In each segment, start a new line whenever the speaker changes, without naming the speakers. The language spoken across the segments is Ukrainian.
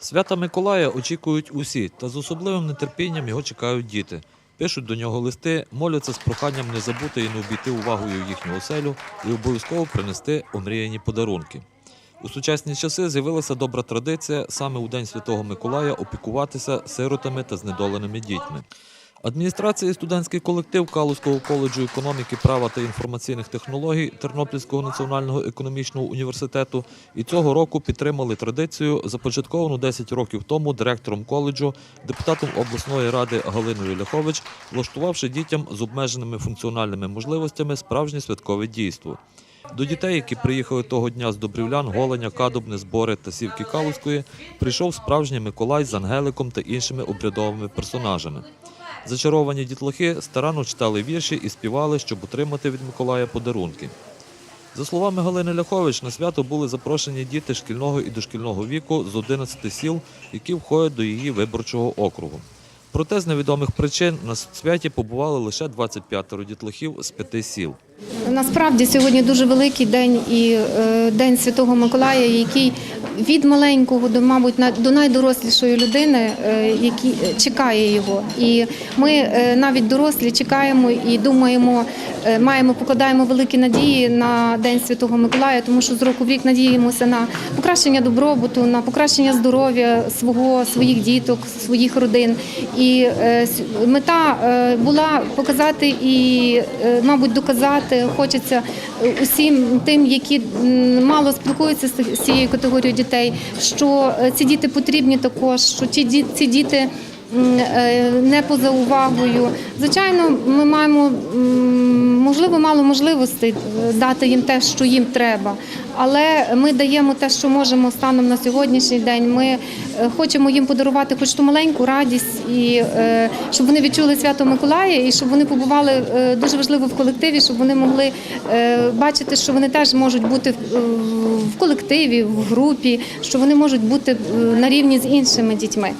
Свята Миколая очікують усі, та з особливим нетерпінням його чекають діти. Пишуть до нього листи, моляться з проханням не забути і не обійти увагою їхню оселю і обов'язково принести омріяні подарунки. У сучасні часи з'явилася добра традиція саме у День Святого Миколая опікуватися сиротами та знедоленими дітьми. Адміністрація і студентський колектив Калузького коледжу економіки, права та інформаційних технологій Тернопільського національного економічного університету і цього року підтримали традицію, започатковану 10 років тому директором коледжу, депутатом обласної ради Галиною Ляхович, влаштувавши дітям з обмеженими функціональними можливостями справжнє святкове дійство. До дітей, які приїхали того дня з Добрівлян, Голеня, Кадубни, Збори та Сівки Калузької, прийшов справжній Миколай з Ангеликом та іншими обрядовими персонажами. Зачаровані дітлахи старанно читали вірші і співали, щоб отримати від Миколая подарунки. За словами Галини Ляхович, на свято були запрошені діти шкільного і дошкільного віку з 11 сіл, які входять до її виборчого округу. Проте з невідомих причин на святі побували лише 25 дітлахів з п'яти сіл.
Насправді сьогодні дуже великий день і е, день Святого Миколая, який від маленького до, мабуть, до найдорослішої людини, е, який чекає його. І ми е, навіть дорослі чекаємо і думаємо, е, маємо покладаємо великі надії на День Святого Миколая, тому що з року в рік надіємося на покращення добробуту, на покращення здоров'я свого, своїх діток, своїх родин. І е, мета е, була показати і, е, мабуть, доказати. Хочеться е, усім тим, які мало спілкуються з цією категорією дітей, що е, ці діти потрібні також, що ці діти. Е, Не поза увагою. Звичайно, ми маємо можливо мало можливостей е, дати їм те, що їм треба, але ми даємо те, що можемо станом на сьогоднішній день. Ми е, хочемо їм подарувати хоч ту маленьку радість, і щоб вони відчули свято Миколая, і щоб вони побували дуже важливо в колективі, щоб вони могли бачити, що вони теж можуть бути в- колективі, в групі, що вони можуть бути на рівні з іншими дітьми.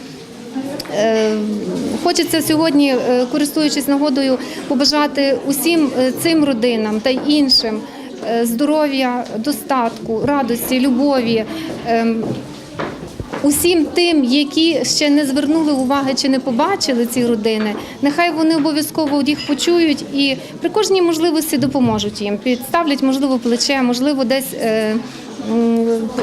Е, Хочеться сьогодні, е, користуючись нагодою, побажати усім е, цим родинам та іншим здоров'я, достатку, радості, любові. ем, Усім тим, які ще не звернули уваги чи не побачили ці родини, нехай вони обов'язково їх почують і при кожній можливості допоможуть їм, підставлять, можливо, плече, можливо, десь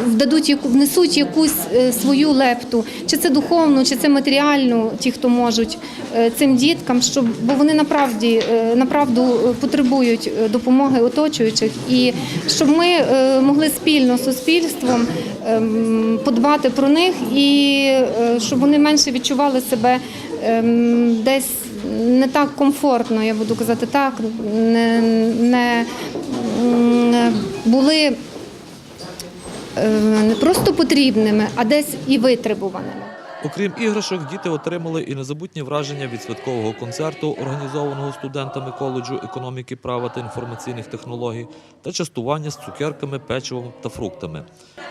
вдадуть внесуть якусь е, свою лепту, чи це духовну, чи це матеріальну, ті, хто можуть е, цим діткам, щоб бо вони направді е, направду потребують допомоги оточуючих, і щоб ми могли спільно з суспільством ем, подбати про них і щоб вони менше відчували себе ем, десь не так комфортно, я буду казати так, не, не були не просто потрібними, а десь і витребуваними.
Окрім іграшок, діти отримали і незабутні враження від святкового концерту, організованого студентами коледжу економіки, права та інформаційних технологій, та частування з цукерками, печивом та фруктами.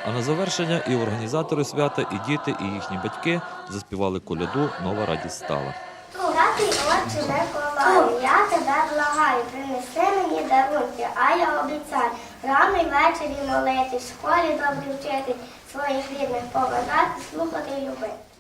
А на завершення і організатори свята, і діти, і їхні батьки заспівали коляду Нова радість стала.
Святий отче Миколаю, я тебе благаю, принеси мені дарунки, а я обіцяю, рано й ввечері молити, в школі добре вчити, своїх рідних поважати, слухати і любити.